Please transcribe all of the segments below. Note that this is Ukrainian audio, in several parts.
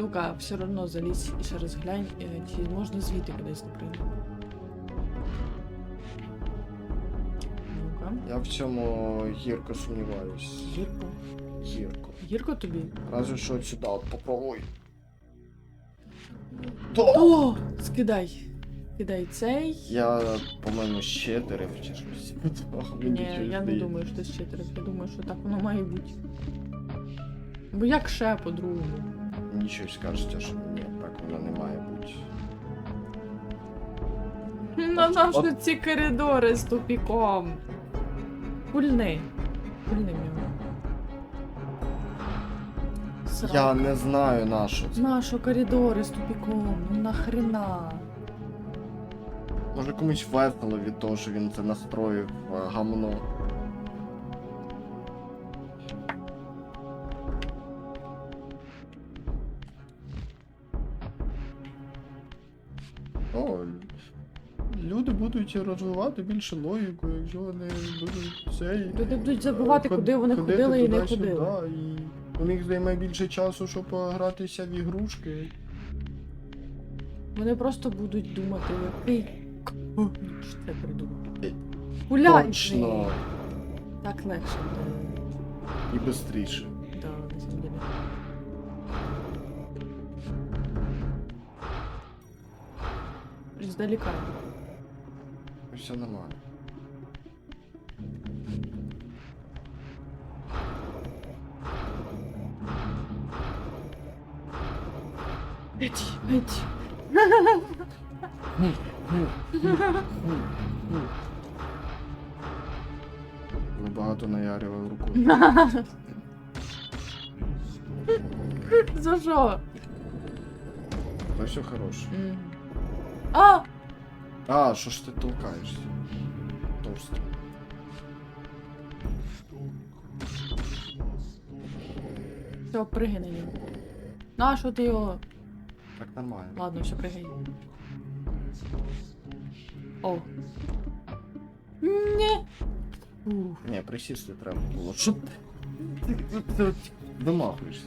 Ну-ка, все одно залізь і ще раз глянь, е, чи можна звідти кудись напряму. Ну-ка, Я в цьому гірко сумніваюсь. гірко. Гірко. Гірко тобі? Разве що от сюди от попробуй. То! О! Скидай. Скидай цей. Я, по-моєму, щетерив чи щось. Ні, я не думаю, що ти щитерив. Я думаю, що так воно має бути. Бо як ще по-другому? Щось кажеться, що ні, так воно не має бути. На От- нашу от- ці коридори з тупіком. Пульни. Пульни в нього. Сра- Я не знаю на що це. Нашу коридори з тупіком. Ну нахрена. Може комусь весело від того, що він це настроїв е, гамно. О, люди будуть розвивати більше логіку, якщо вони будуть цей. Люди будуть забувати, ход- куди вони ходити ходили і не туди-сюди, ходили. І у них займе більше часу, щоб гратися в ігрушки. Вони просто будуть думати, який. Що це придумав? Ей, Гуляй! Точно! Так легше буде. І швидше. Да, на самом деле. Издалека. Все нормально. Иди, иди. Ви багато наярював рукою. За що? Та все хороше. А! А, що ж ти толкаєшся? Товсто. Все, прыгай на нього. На, що ти його? Так нормально. Ладно, все, прыгай. О. Не. Ух. Ні, присісти треба було. Що ти? Ти, ти, ти вимахуєшся.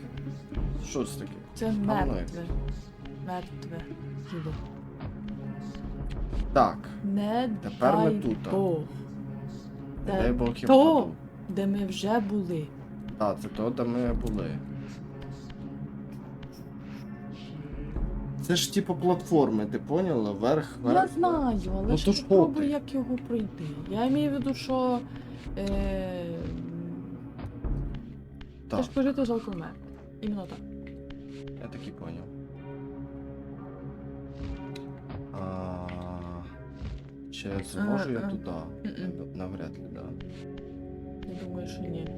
Що це таке? Це мною? мертве. Мертве. Тіло. Так, Не Тепер ми дай тут. Бог. не дай Бог я то, впаду. де ми вже були. Так, це то, де ми були. Це ж типу платформи, ти поняла? Верх, верх. Я знаю, але Ну, то ж попробуй, попри. як його пройти. Я маю в виду, що. Е... Так, Це ж пожити жалко вмерти. Іменно так. я так і поняв. А... Чи зможу я Е, е. туди? Мгм. Навряд ли, да. Я думаю, що ні.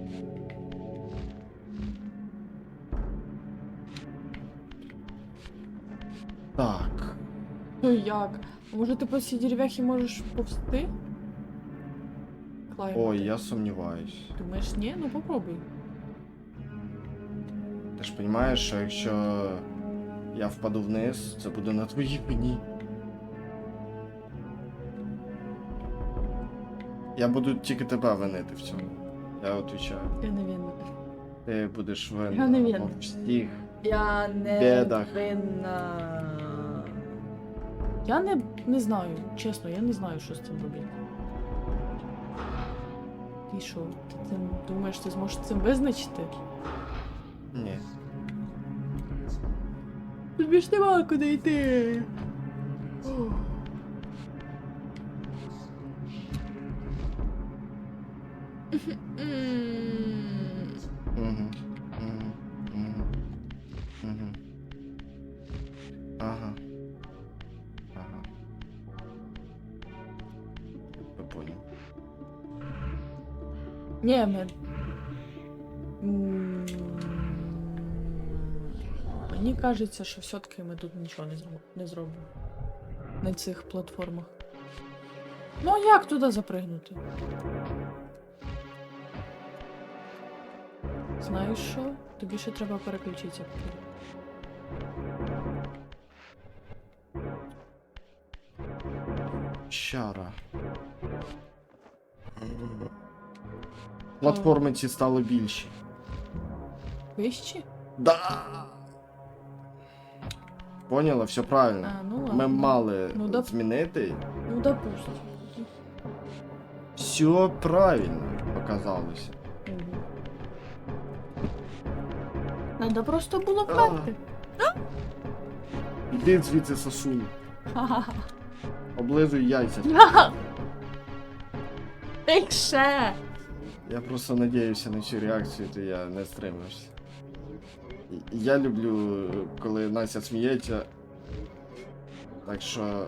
Так. Ну як? А може ти по цій дерев'яхі можеш повсти? Клайм. Ой, я сумніваюсь. Думаєш, ні? Ну попробуй. Ти ж розумієш, що якщо я впаду вниз, це буде на твоїй вині. Я буду тільки тебе винити в цьому. Я отвечаю. Я не винна. Ти будеш Я не винна. всіх. Я не Бедах. винна. Я не, не знаю, чесно, я не знаю, що з цим робити. Ти що? Ти цим, думаєш, ти зможеш цим визначити? Ні. Тобі ж нема куди йти. М. Ми. Мені кажеться, що все-таки ми тут нічого не зробимо. Не зробимо. На цих платформах. Ну а як туди запригнути? Знаєш що? Тобі ще треба переключитися. Щара. Платформи ці стали більші. Вищі? Да! Поняла, все правильно. А, ну ладно. Ми мали Ну, доп- змінити. Ну, допустим. Все правильно показалося. Мгм. Надо просто було вмерти. Іди звідси сосун. Ха-ха-ха. Облизуй яйця. Ще! Я просто надіявся на цю реакцію, то я не стримався. Я люблю, коли Настя сміється. Так що.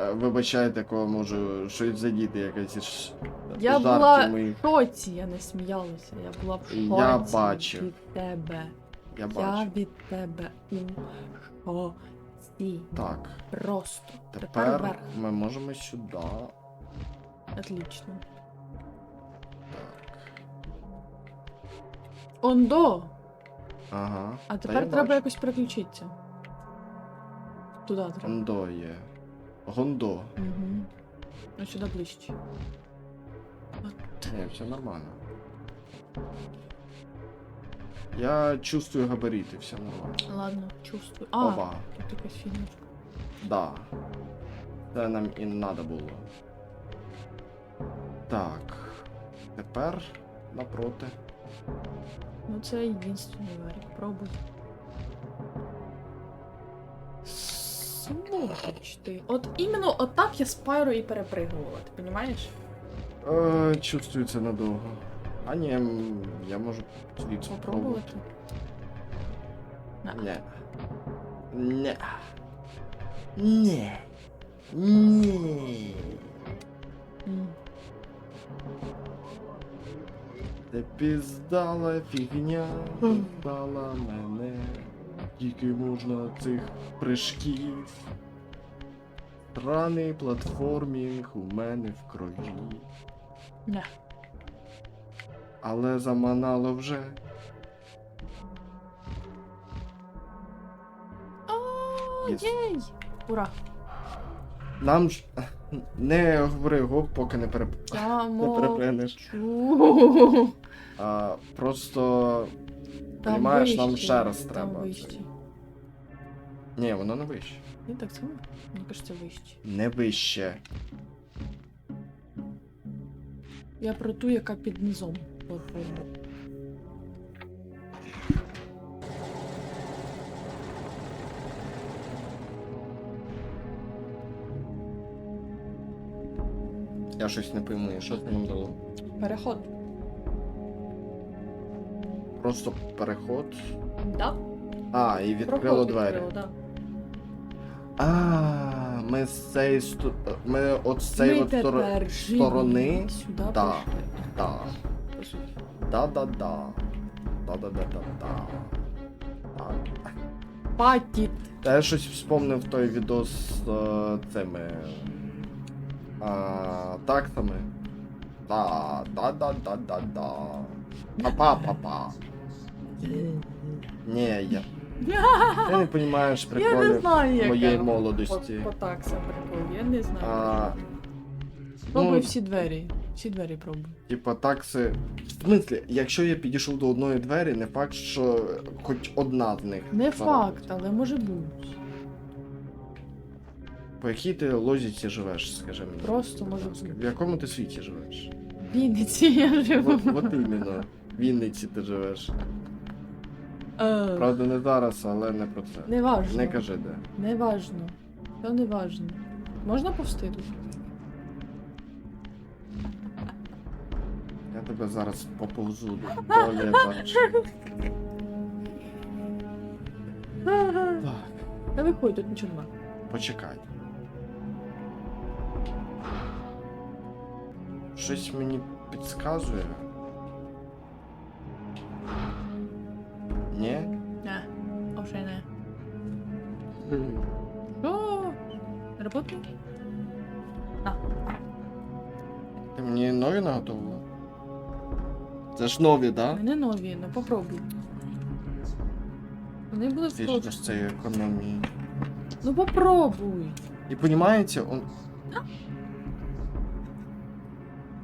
е, Вибачайте, кого можу щось задіти, якась Я була моїх. в шоці, я не сміялася. Я була в шоці Я бачив. від тебе. Я Я бачу. від тебе у шоці. Так, Просто. Тепер тепер ми можемо сюди. Отлично. Ондо! Ага. А Та тепер я треба бачу. якось переключитися. Туди треба. Гондо є. Гондо. Угу. Ну сюди ближче. Ні, все нормально. Я чувствую габарити, все нормально. Ладно, чувствую. А, Опа. тут якась фігнячка. Да. Це нам і надо було. Так. Тепер напроти. Ну це єдинственний варік. Пробуй. Слухач ти. От іменно отак я спайру і перепригувала, ти розумієш? Е, чувствую це надовго. А ні, м, я можу звідси Попробувати. На. Ні. Ні. Ні. Ні. М. Ти піздала фігня, піздала мене. Тільки можна цих прыжків. Странний платформінг у мене в крові. Не. Але заманало вже. А, Єс. Єй! Ура! Нам ж не говори гоп, поки не, переп... Я не перепригнеш. А, просто. Там Понімаєш, нам вище, ще раз там треба. вище. Ні, воно не вище. Ні, так само? Мені кажеться, вище. Не вище. Я про ту, яка під низом платформи. Я щось не пойму, що це нам дало. Переход. Просто переход. Да? А, і відкрило Проход двері. відкрило, да. А, ми з цієї сто... Ми от з цієї Ми от стор... тепер живі. сторони. Сюди Да. прийшли. Да. По суті. Да-да-да. Да-да-да-да-да. Так. Патіт. Та я щось вспомнив той відос з е, цими а, тактами. Да, да, да, да, да, да. Па-па-па-па. Ні, я. Ти не розумієш Я не приколів знаю, як моєї я молодості. По, по таксам прикол, я не знаю. А, Пробуй ну, всі двері. Всі двері пробуй. Типа такси. В смислі, якщо я підійшов до одної двері, не факт, що хоч одна з них. Не факт, але може бути. По якій ти лозіці живеш, скажи мені. Просто будь ласка. В якому ти світі живеш? В Вінниці я живу. От, от іменно. В Вінниці ти живеш. Е, Правда, не зараз, але не про це. Не важно. Не кажи де. Не важно. Це не важно. Можна повсти тут? Я тебе зараз поповзу до туалета. Так, Та виходь, тут нічого нема. почекай. Щось мені підказує. Ні? Не, вже не. Що? Не Работає? Ти мені нові наготовила? Це ж нові, так? мене нові, ну попробуй. Вони були Вічно схожі. з цієї економії. Ну попробуй. І понімаєте, он...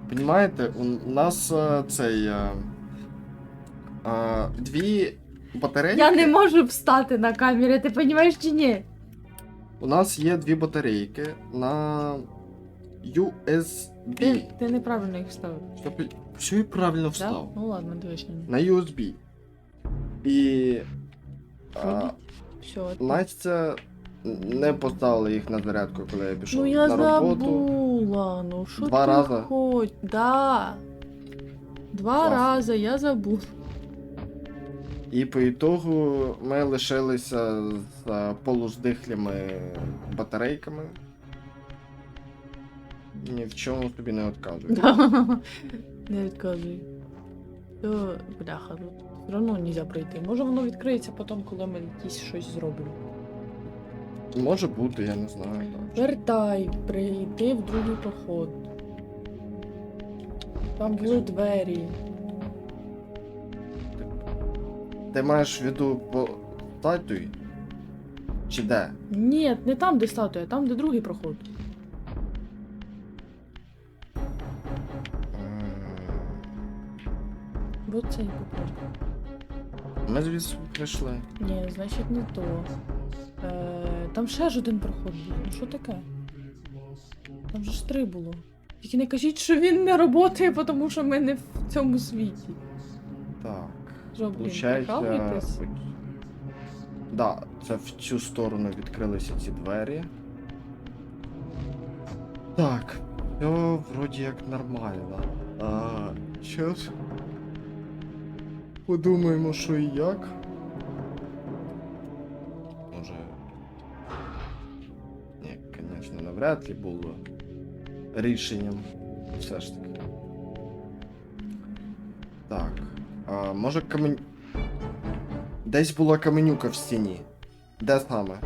Понімаєте, у нас е, цей. е, е, дві батарейки. Я не можу встати на камері, ти розумієш чи ні? У нас є дві батарейки на USB. Ти, ти неправильно їх вставив. Щоб... Все і правильно Да? встав. Ну ладно, дивись на. USB. І. А. Все. Настя не поставила їх на зарядку, коли я пішов Ну я на роботу. Забула, ну що Два ти рази? хоч? Да. Два Клас. рази я забув. І по ітогу ми лишилися з е, полуздихлими батарейками. Ні в чому тобі не відказую. Не відказуй. То, бляха, тут все одно не можна пройти. Може воно відкриється потім, коли ми якісь щось зроблю. Може бути, я не знаю. Так. Вертай, прийди в другий проход. Там були двері. Ти маєш в виду по статуї? Чи де? Ні, не там, де статуя, там, де другий проход. Бо цей проход. Ми звідси прийшли. Ні, значить не то. Е, там ще ж один проход був. Ну що таке? Там же ж три було. Тільки не кажіть, що він не працює, тому що ми не в цьому світі. Так. Що, блін, Получається. прикалуєтесь? Да, це в цю сторону відкрилися ці двері. Так. Все вроді як нормально. А, щас. Подумаємо, що і як. Навряд ли було рішенням. Все ж таки. Так. А, може камень. Десь була каменюка в стіні. Де саме?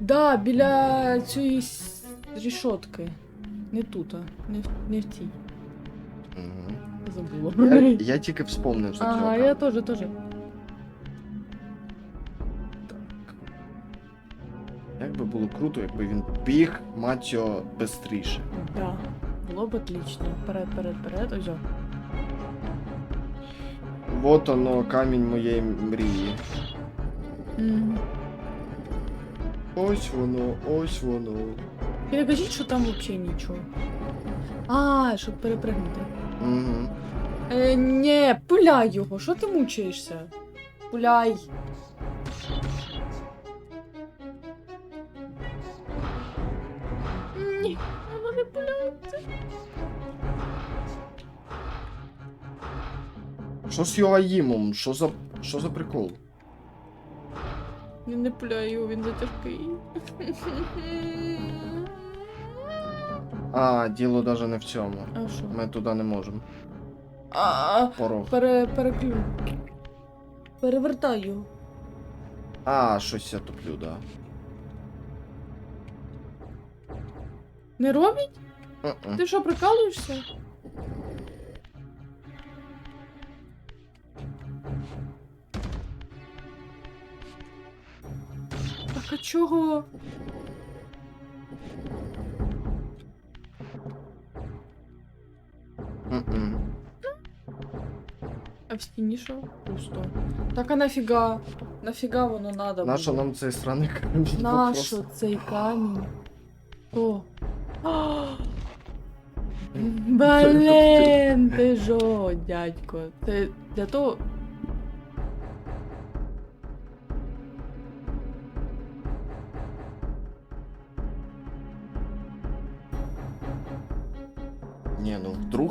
Да, біля цієї с- рішотки. Не тут, а не, в- не в цій. Угу. Забула. Я, я тільки вспомнив за Ага, я теж, теж. Як би було круто, якби він біг, мать його, бистріше. Да. Було б отлично. Вперед, вперед, вперед. Ось. Вот оно, камінь моєї мрії. Мгм. Ось воно, ось воно. І не кажіть, що там взагалі нічого. А, щоб перепригнути. Угу. Е, ні, пуляй його, що ти мучаєшся? Пуляй. Що з Йоаїмом? Що за. Що за прикол? Він не пуляє його, він затяжкий. А, діло навіть не в цьому. А що? Ми туди не можемо. А, Порог. пере, переклю. Перевертай його. А, щось я туплю, да. Не робить? Мгм. Ти що, прикалуєшся? Так а чого? Мгм. А в стіні що? Пусто. Так а нафіга? Нафіга воно надо Нащо було? нам цей сраний камінь? Нащо Просто- цей камінь? О. Блін, ти жо, дядько. Це для того.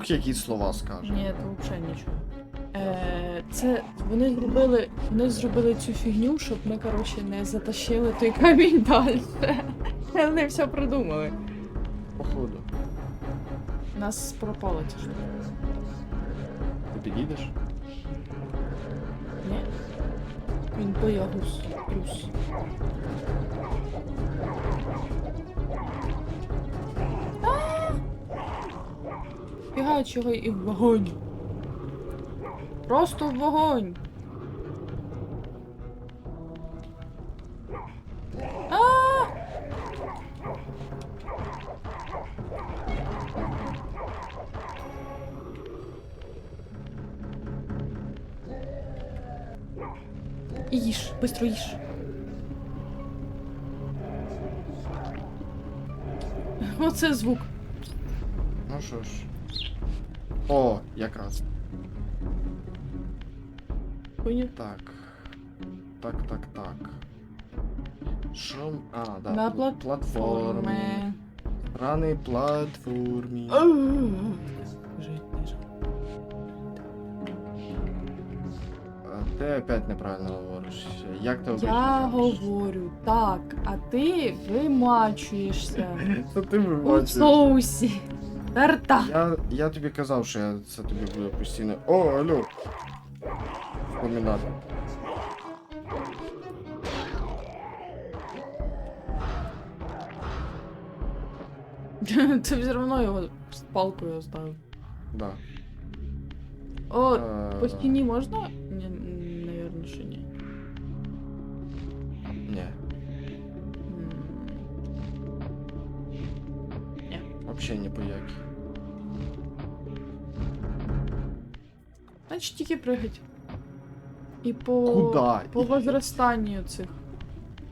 Вдруг якісь слова скаже. Ні, це взагалі нічого. Е, це вони зробили, вони зробили цю фігню, щоб ми, коротше, не затащили той камінь далі. Вони все продумали. Походу. Нас пропало чи що? Ти підійдеш? Ні. Він боягус. Плюс. Його і в вогонь. Просто в вогонь. А! їж, бистро їж. Оце звук. Ну що ж. О, якраз. Поняв? Так. Так, так, так. Що? А, да. На пл- платформі. Рани платформі. Ти опять неправильно говориш. Як ти обично Я говорю так, а ти вимачуєшся Це ти у соусі. Тарта. Я, я тобі казав, що я це тобі буду постійно. О, алло. Вспоминати. Ти все одно його з палкою оставив. Да. О, Е, по стіні можна? Взагалі ні по. Значить тільки пригать. І по. Куда? По возрастанню цих.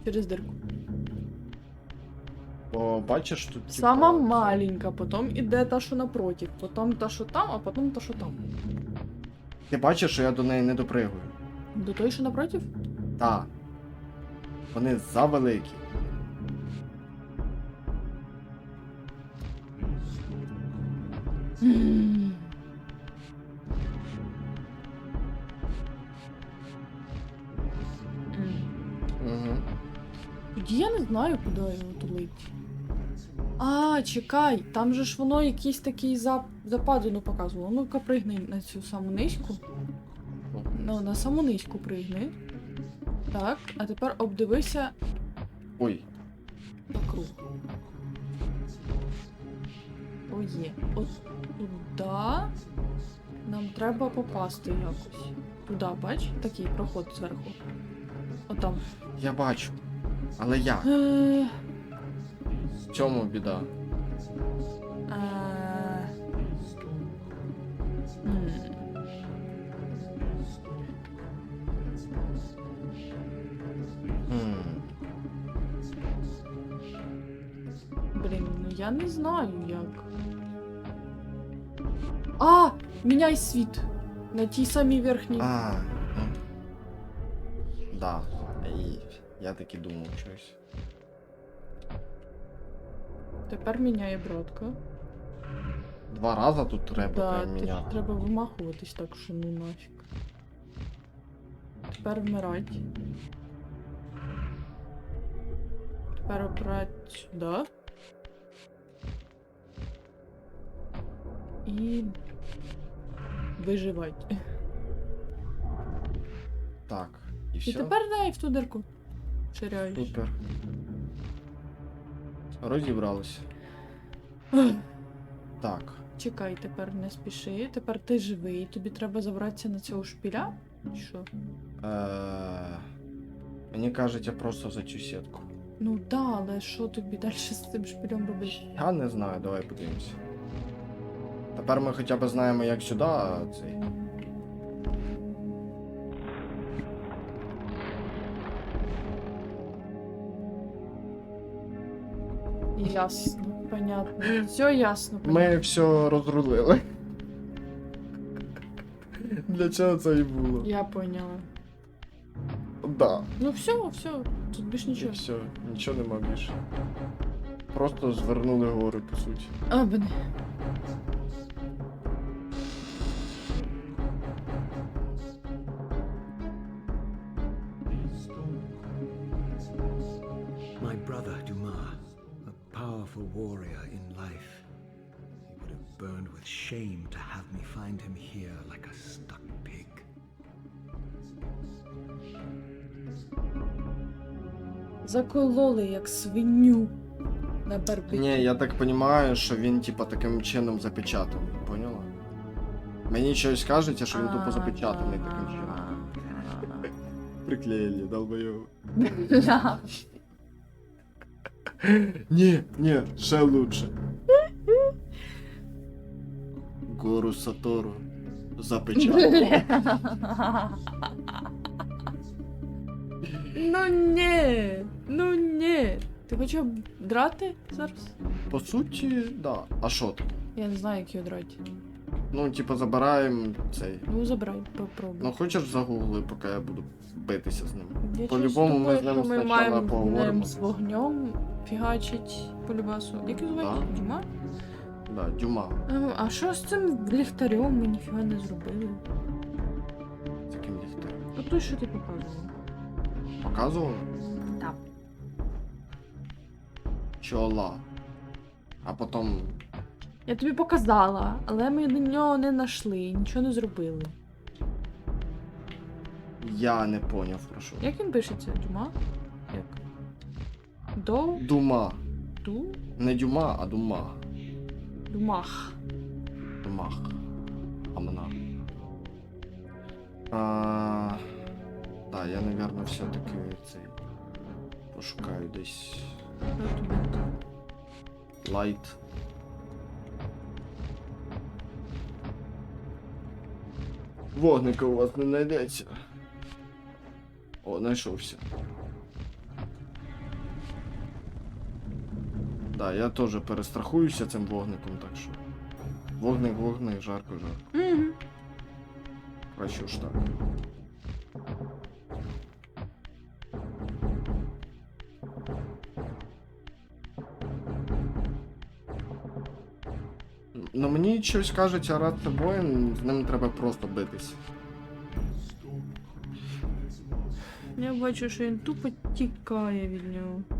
Через дирку. Бо бачиш тут. типа, Сама маленька, потім іде та, що напротив, потім та, що там, а потім та, що там. Ти бачиш, що я до неї не допригую. До той, що напротив? Так. Вони завеликі. Угу. Тоді я не знаю, куди його тулить. А, чекай, там же ж воно якийсь такий зап... западину показувало. Ну-ка пригни на цю саму низьку. Ну, на саму низьку пригни. Так, а тепер обдивися Ой, вокруг. О, є. От туди нам треба попасти якось. Туди, бач, такий проход зверху. Отам. я бачу. Але як? Е, В цьому біда. е, м. М. Блін, ну я не знаю як. А! Міняй світ! На тій самій верхній. А. ну. Да. І я таки думав щось. Тепер міняє братка. Два рази тут треба Да, прям ти ж міняти. треба вимахуватись так, що ну нафіг. Тепер вмирать. Тепер обрати сюди. І виживати. Так. І І тепер дай в ту дирку. Ширяєш. Супер. Розібралися. Так. Чекай, тепер не спіши. Тепер ти живий. Тобі треба забратися на цього шпіля? Чи Що? Е... Мені кажуть, я просто за цю сітку. Ну да, але що тобі далі з цим шпилем робити? Я не знаю, давай подивимося. Тепер ми хоча б знаємо, як сюди цей. Ясно, понятно. Все ясно, понятно. Ми все розрулили. Для чого це і було? Я поняла. Да. Ну все, все, тут більш І нічого. все, нічого нема більше. Просто звернули гори, по суті. А, блин. Burned with shame to have me find him here like a stuck pig. Закололи як свиню на барбекю. Ні, я так розумію, що він типа таким чином запечатаний, поняла? Мені щось кажеться, що він тупо запечатаний таким чином. Приклеїли, долбойов. Ні, ні, ще лучше. Гору Сатору запечатали. Ну ні, ну ні. Ти хочеш драти зараз? По суті, да. А що там? Я не знаю, як його драти. Ну, типу, забираємо цей. Ну забирай, попробуй. Ну хочеш загугли, поки я буду битися з ним. Я по-любому ми з ним ми спочатку маємо поговоримо. з вогнем фігачить по любасу. Як його звати? Да. Діма? Да, дюма. Ем, А що з цим ліхтарем ми ніфіга не зробили? З яким ліхтарем. Ну той, що ти показував. Показував? Так. Чола. А потім. Я тобі показала, але ми до нього не знайшли, нічого не зробили. Я не поняв про що. Як він пишеться? Дюма? Як? До Дума. ду Не дюма, а дума. Думах. Думах. Амна. А, да, я, наверное, все-таки цей. Пошукаю десь. Лайт. Вогника у вас не знайдеться. О, знайшовся. Да, я теж перестрахуюся цим вогником, так що. Вогник, вогник, жарко, жарко. Угу. Краще уж так. Ну мені щось кажуть, Арат це воїн, з ним треба просто битись. Я бачу, що він тупо тікає від нього.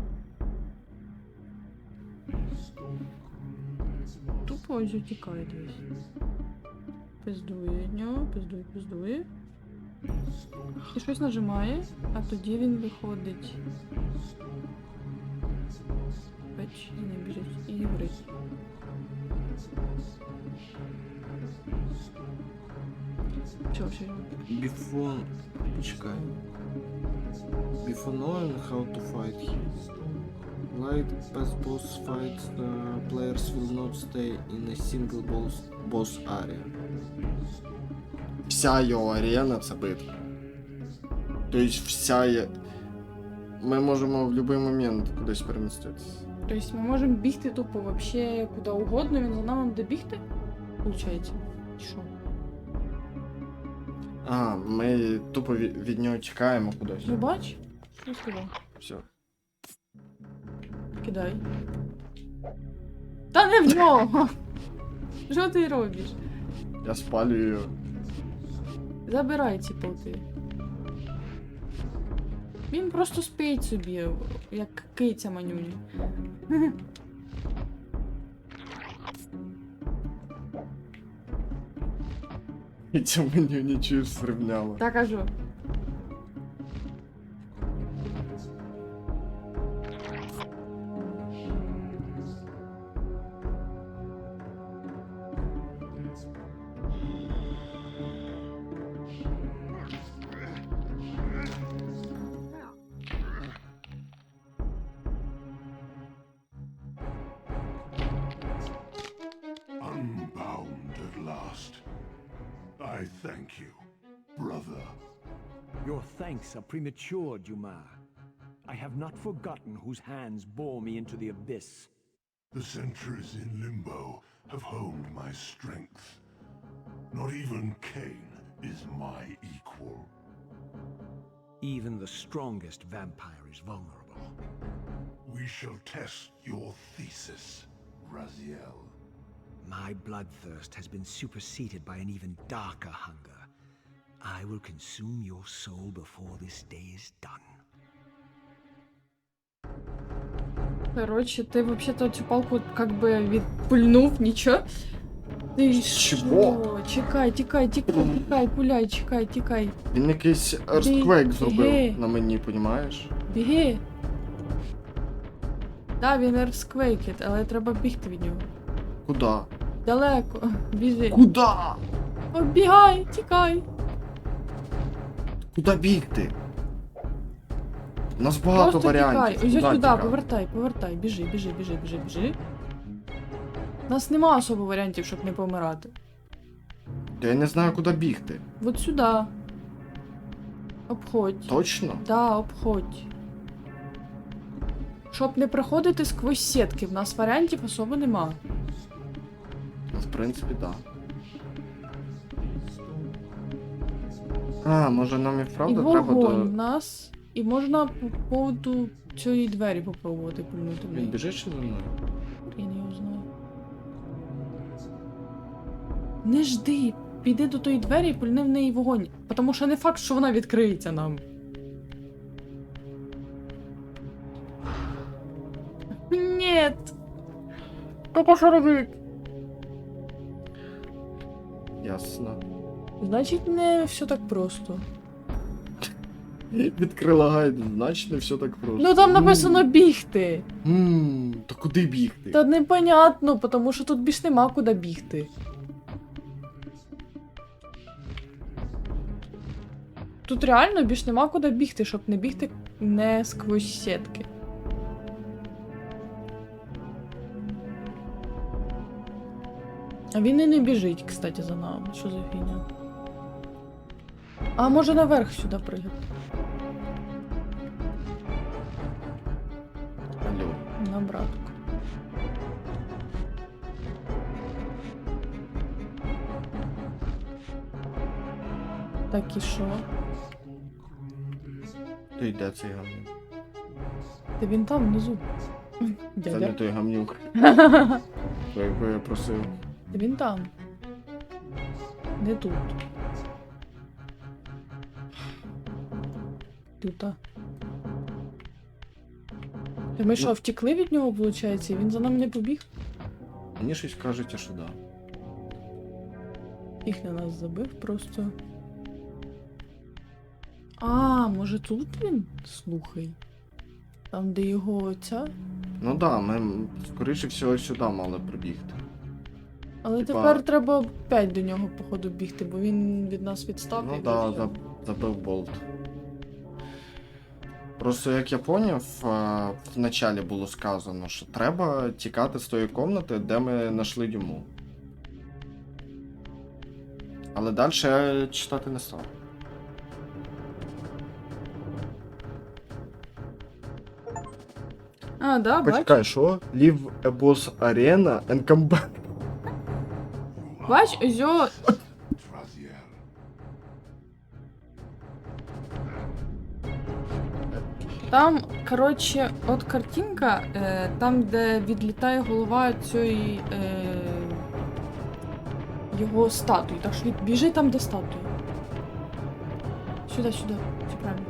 Тупо ось тікає десь. Пиздує нього, пиздує, пиздує. І щось нажимає, а тоді він виходить. Бач, не біжить, і горить. Ще? Before... Почекай. Before knowing how to fight him. Light past boss fights uh, players will not stay in a single boss, boss area. Вся його арена це битва. Тобто вся є... Ми можемо в будь-який момент кудись переміститися. Тобто ми можемо бігти тупо вообще куди угодно, він за нами буде бігти? Получається. Чи Що? А, ми тупо від, від нього тікаємо кудись. Ну бач? Що сказав? Кидай. Та не в нього! Що ти робиш? Я спалюю. Забирай ці полки. Він просто спить собі, як киця манюня. І цю мені нічого. Так кажу. Premature, Dumas. I have not forgotten whose hands bore me into the abyss. The centuries in limbo have honed my strength. Not even Cain is my equal. Even the strongest vampire is vulnerable. We shall test your thesis, Raziel. My bloodthirst has been superseded by an even darker hunger. I will consume your soul before this day is done. Короче, ты вообще-то цю палку как бы відпульнув, нічого. Ти Чого? що? Чекай, тікай, тікай, тікай, пуляй, чекай, тікай. Він якийсь Ге. зробив на мені, понімаєш? Біги. Да, він ерсквейкет, але треба бігти від нього. Куда? Далеко. Біжи. Куда? Оббігай, тікай. Куда бігти? У нас багато Просто варіантів. Ось сюди, повертай, повертай. Біжи, біжи, біжи, біжи, біжи. У нас нема особо варіантів, щоб не помирати. Та я не знаю, куди бігти. Вот сюди. Обходь. Точно? Да, обходь. Щоб не проходити сквозь сітки, в нас варіантів особо нема. Ну, в принципі, так. Да. А, може нам і і вправду треба вогонь до. в нас. І можна по поводу цієї двері попробувати пульнути. Він біжить чи за мною? Я не його знаю. Не жди. Піди до тої двері і пульни в неї вогонь. Тому що не факт, що вона відкриється нам. Нет. Тільки що робить? Ясно. Значить, не все так просто. Відкрила гайд, значить не все так просто. Ну там написано бігти. Ммм, то куди бігти? Та непонятно, тому що тут більш нема куди бігти. Тут реально більш нема куди бігти, щоб не бігти не сквозь сітки. А він і не біжить, кстати, за нами. Що за фігня? А може наверх сюди пригати? Алло. На братку. Так і що? То йде цей гамнюк. Та він там внизу. Це не Дядя. той гамнюк, про якого я просив. Та він там. Не тут. Тут. Ми що, втекли від нього, виходить, і він за нами не побіг? Мені щось кажуть, що да. Їх на нас забив просто. А, може тут він? Слухай. Там, де його оця. Ну да, ми скоріше всього сюди мали прибігти. Але Типа- тепер треба опять до нього, походу, бігти, бо він від нас відстав. Ну і да, забив болт. Просто як я поняв, е, в началі було сказано, що треба тікати з тої комнати, де ми знайшли йому. Але далі я читати не став. А, да, бач. Почекай, що? A boss arena and come back. Бач, ось Там, коротше, от картинка, е, там, де відлітає голова цієї е, його статуї. Так що від- біжи там, де статуя. Сюди, сюди. Все правильно.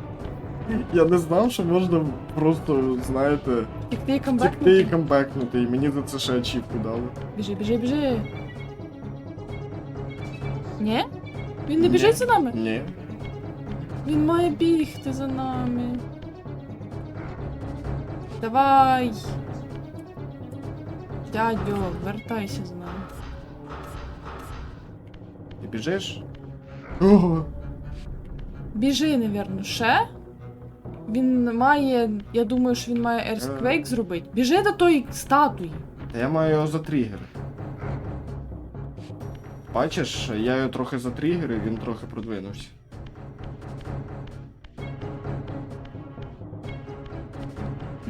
Я не знав, що можна просто, знаєте, Тікти і тікти і камбекнути. камбекнути, і мені за це ще ачівку дали. Біжи, біжи, біжи. Ні? Він не Ні. біжить за нами? Ні. Він має бігти за нами. Давай. Дядьо, вертайся за нами. Ти біжиш? Ого. Біжи, навірно, ще. Він має. Я думаю, що він має Earthquake зробити. Біжи до тої статуї. Та я маю його затригерити. Бачиш, я його трохи затригерив, він трохи продвинувся.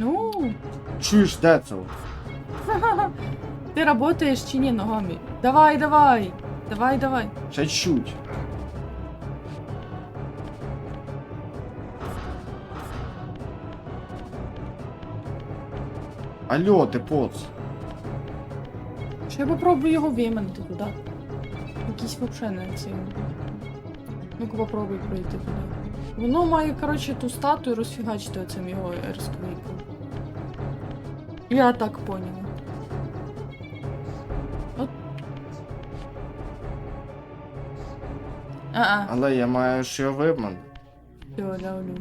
Ну, Чуєш, де це? ти працюєш чи ні ногами? Давай, давай. Давай, давай. Ще чуть. Алло, ти поц. Я попробую його виманити туди. Якийсь вообще не цим. Ну-ка попробуй пройти туди. Воно має, коротше, ту статую розфігачити оцим його ерсквейком. Я так поняла. От. А-а, Але я маю ще вибман. все, походу.